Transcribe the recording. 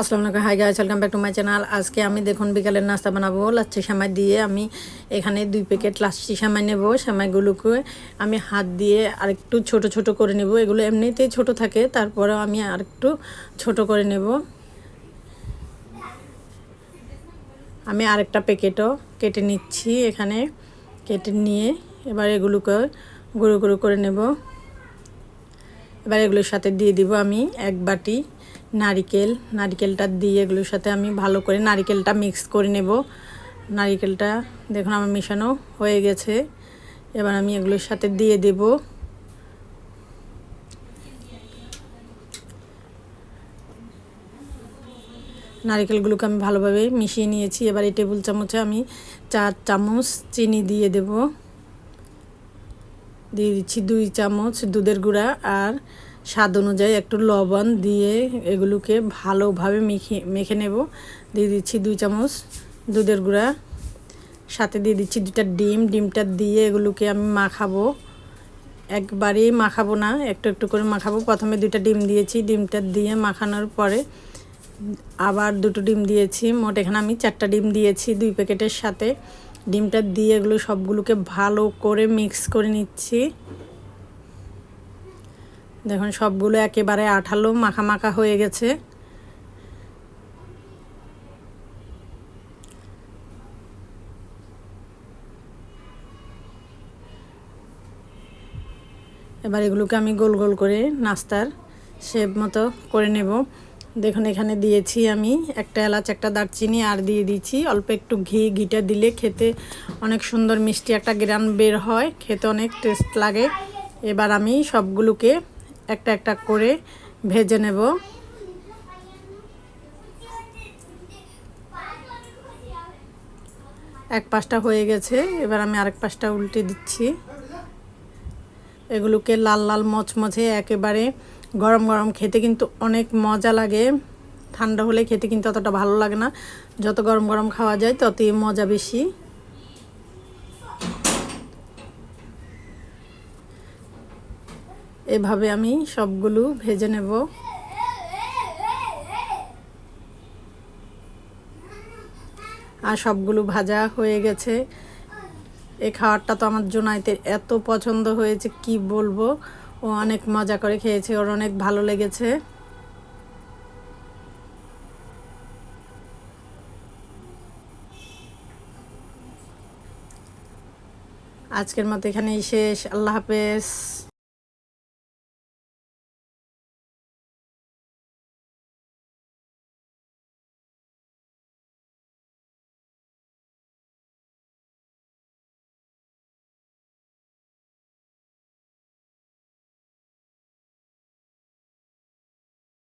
আসসালামু আলাইকুম। Hi guys welcome back to my channel আজকে আমি দেখুন বিকালের নাস্তা বানাবো। লাচ্ছি সামাই দিয়ে আমি এখানে দুই প্যাকেট লাচ্ছি সামাই নেব। সামাইগুলোকে আমি হাত দিয়ে আরেকটু ছোট ছোট করে নেব। এগুলো এমনিতেই ছোট থাকে, তারপরেও আমি আরেকটু ছোট করে নেব। আমি আরেকটা প্যাকেটও কেটে নিচ্ছি এখানে। কেটে নিয়ে এবার এগুলোকে গুঁড়ো গুঁড়ো করে নেব। এবার এগুলোর সাথে দিয়ে দিব আমি এক বাটি নারিকেল, নারিকেলটা দিয়ে এগুলোর সাথে আমি ভালো করে নারিকেলটা মিক্স করে নেব। নারিকেলটা দেখুন আমার মেশানো হয়ে গেছে। এবার আমি এগুলোর সাথে দিয়ে দেব। নারিকেলগুলোকে আমি ভালোভাবে মিশিয়ে নিয়েছি। এবার এই টেবিল চামচে আমি চার চামচ চিনি দিয়ে দেব। দিয়ে দিচ্ছি দুই চামচ দুধের গুঁড়া আর স্বাদ অনুযায়ী একটু লবণ দিয়ে এগুলোকে ভালোভাবে মেখে মেখে নেব। দিয়ে দিচ্ছি দুই চামচ দুধের গুঁড়া। সাথে দিয়ে দিচ্ছি দুটা ডিম। ডিমটা দিয়ে এগুলোকে আমি মাখাবো। একবারেই মাখাবো না, একটু একটু করে মাখাবো। প্রথমে দুইটা ডিম দিয়েছি। ডিমটা দিয়ে মাখানোর পরে আবার দুটো ডিম দিয়েছি। মোট এখানে আমি চারটা ডিম দিয়েছি দুই প্যাকেটের সাথে। ডিমটা দিয়ে এগুলো সবগুলোকে ভালো করে মিক্স করে নিচ্ছি। দেখুন, সবগুলো একেবারে আঠালো মাখা মাখা হয়ে গেছে। এবার এগুলোকে আমি গোল গোল করে নাস্তার শেপ মতো করে নেব। দেখুন, এখানে দিয়েছি আমি একটা এলাচ, একটা দারচিনি, আর দিয়ে দিয়েছি অল্প একটু ঘি, ঘিটা দিলে খেতে অনেক সুন্দর মিষ্টি একটা গ্রান বের হয়, খেতে অনেক টেস্ট লাগে। এবার আমি সবগুলোকে একটা একটা করে ভেজে নেব। এক পাশটা হয়ে গেছে, এবার আমি আরেক পাশটা উল্টে দিচ্ছি। এগুলোকে লাল লাল মচমচে একেবারে গরম গরম খেতে কিন্তু অনেক মজা লাগে। ঠান্ডা হলে খেতে কিন্তু অতটা ভালো লাগে না। যত গরম গরম খাওয়া যায়, ততই মজা বেশি। এভাবে আমি সবগুলো ভেজে নেব। আর সবগুলো ভাজা হয়ে গেছে। এই খাবারটা তো আমার জোনাইতে এত পছন্দ হয়েছে, কি বলব? ও অনেক মজা করে খেয়েছে, ওর অনেক ভালো লেগেছে। আজকের মতো এখানেই শেষ। আল্লাহ হাফেজ।